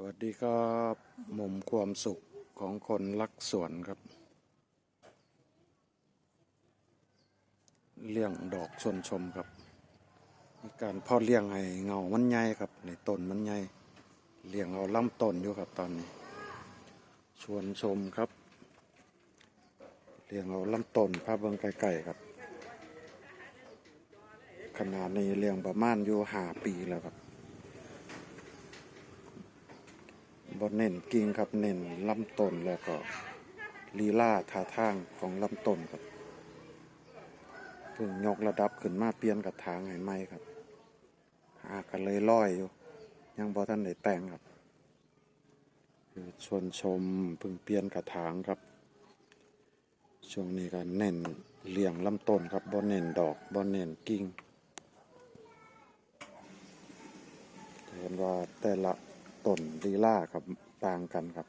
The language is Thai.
วัสดีครับมุมความสุขของคนรักสวนครับ เลี้ยงดอกชวนชมครับการเพ่อเลี้ยงให้เงามันใหญ่ครับ ในต้นมันใหญ่เลี้ยงเอาลำต้นอยู่ครับตอนนี้ ชวนชมครับ เลี้ยงเอาลำต้นภาพเบิ่งไกลๆครับ ขนาดนี้เลี้ยงประมาณอยู่หาปีแล้วครับ บนเน้นกิ่งครับเน้นลำต้นแล้วก็ลีลาท่าทางของลำต้นครับเพิ่งยกระดับขึ้นมาเปลี่ยนกระถางให้ใหม่ครับหากันเลยร้อยอยู่ ยังบอท่านได้แต่งครับคือชวนชมเพิ่งเปลี่ยนกระถางครับ ช่วงนี้ก็เน้นเลี้ยงลำต้นครับบนเน้นดอกบนเน้นกิ่งเห็นว่าแต่ละ ต้นลีลาครับต่างกันครับ